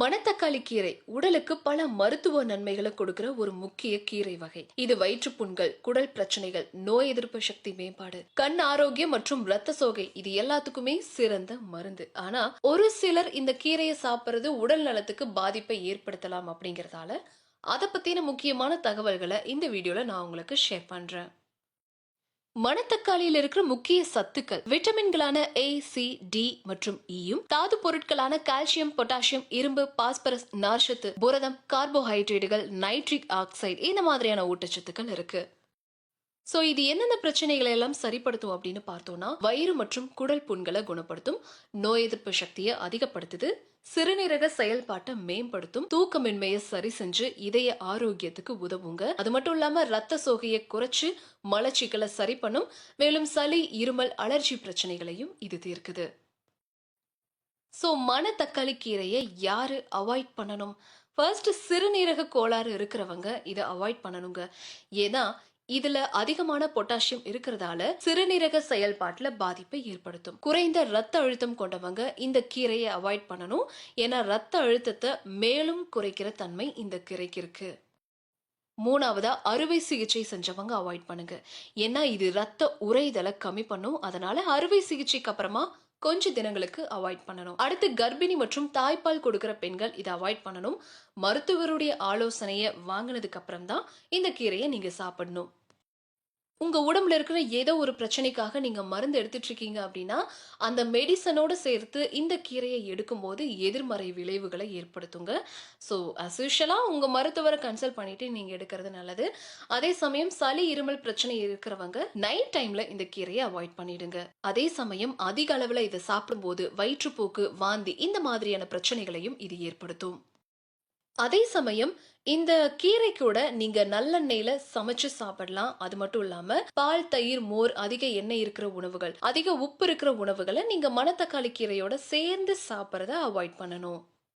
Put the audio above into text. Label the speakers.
Speaker 1: மணத்தக்காளி கீரை உடலுக்கு பல மருத்துவ நன்மைகளை கொடுக்கிற ஒரு முக்கிய கீரை வகை. இது வயிற்றுப்புண்கள் குடல் பிரச்சனைகள் நோய் எதிர்ப்பு சக்தி மேம்பாடு கண் ஆரோக்கியம் மற்றும் இரத்த சோகை இது எல்லாத்துக்குமே சிறந்த மருந்து. ஆனா ஒரு சிலர் இந்த கீரையை சாப்பிடுறது உடல் நலத்துக்கு பாதிப்பை ஏற்படுத்தலாம் அப்படிங்கறதால அதை பத்தின முக்கியமான தகவல்களை இந்த வீடியோல நான் உங்களுக்கு ஷேர் பண்றேன். மணத்தக்காளியில் இருக்கிற முக்கிய சத்துக்கள் விட்டமின்களான ஏ சி டி மற்றும் e இயும் தாது பொருட்களான கால்சியம் பொட்டாசியம் இரும்பு பாஸ்பரஸ் நார்ச்சத்து புரதம் கார்போஹைட்ரேட்டுகள் நைட்ரிக் ஆக்சைடு இந்த மாதிரியான ஊட்டச்சத்துக்கள் இருக்கு. சோ இது என்னென்ன பிரச்சனைகளை எல்லாம் சரிப்படுத்தும் அப்படின்னு பார்த்தோம்னா வயிறு மற்றும் குடல் புண்களை குணப்படுத்தும் நோய் எதிர்ப்பு சக்தியை அதிகப்படுத்துது சிறுநீரக செயல்பாட்டை மேம்படுத்தும் தூக்கமின்மையை சரி செஞ்சு இதய ஆரோக்கியத்துக்கு உதவுங்க. அது மட்டும் இல்லாம ரத்த சோகையை குறைச்சு மலச்சிக்கலை சரி பண்ணும் மேலும் சளி இருமல் அலர்ஜி பிரச்சனைகளையும் இது தீர்க்குது. ஸோ மணத்தக்காளி கீரையை யாரு அவாய்ட் பண்ணணும்? ஃபர்ஸ்ட் சிறுநீரக கோளாறு இருக்கிறவங்க இதை அவாய்ட் பண்ணணுங்க. ஏன்னா இதுல அதிகமான பொட்டாசியம் இருக்கிறதால சிறுநீரக செயல்பாட்டுல பாதிப்பை ஏற்படுத்தும். குறைந்த ரத்த அழுத்தம் கொண்டவங்க இந்த கீரையை அவாய்ட் பண்ணணும். ஏன்னா ரத்த அழுத்தத்தை மேலும் குறைக்கிற தன்மை இந்த கீரைக்கு இருக்கு. மூணாவதா அறுவை சிகிச்சை செஞ்சவங்க அவாய்ட் பண்ணுங்க. ஏன்னா இது ரத்த உறைதலை கம்மி பண்ணும். அதனால அறுவை சிகிச்சைக்கு அப்புறமா கொஞ்ச தினங்களுக்கு அவாய்ட் பண்ணணும். அடுத்து கர்ப்பிணி மற்றும் தாய்ப்பால் கொடுக்கிற பெண்கள் இதை அவாய்ட் பண்ணணும். மருத்துவருடைய ஆலோசனையை வாங்கினதுக்கு அப்புறம் தான் இந்த கீரையை நீங்க சாப்பிடணும். உங்க உடம்புல இருக்கிற ஏதோ ஒரு பிரச்சனைக்காக நீங்க மருந்து எடுத்துட்டு இருக்கீங்க அப்படின்னா அந்த மெடிசனோட சேர்த்து இந்த கீரையை எடுக்கும்போது எதிர்மறை விளைவுகளை ஏற்படுத்துங்க. ஸோ அஸ் யூஷுவலாக உங்க மருத்துவரை கன்சல்ட் பண்ணிட்டு நீங்க எடுக்கிறது நல்லது. அதே சமயம் சளி இருமல் பிரச்சனை இருக்கிறவங்க நைட் டைம்ல இந்த கீரையை அவாய்ட் பண்ணிடுங்க. அதே சமயம் அதிக அளவுல இதை சாப்பிடும்போது வயிற்றுப்போக்கு வாந்தி இந்த மாதிரியான பிரச்சனைகளையும் இது ஏற்படுத்தும். அதே சமயம் இந்த கீரை கூட நீங்க நல்லெண்ணெயில சமைச்சு சாப்பிடலாம். அது மட்டும் இல்லாம பால் தயிர் மோர் அதிக எண்ணெய் இருக்கிற உணவுகள் அதிக உப்பு இருக்கிற உணவுகளை நீங்க மணத்தக்காளி கீரையோட சேர்ந்து சாப்பிட்றத அவாய்ட் பண்ணணும்.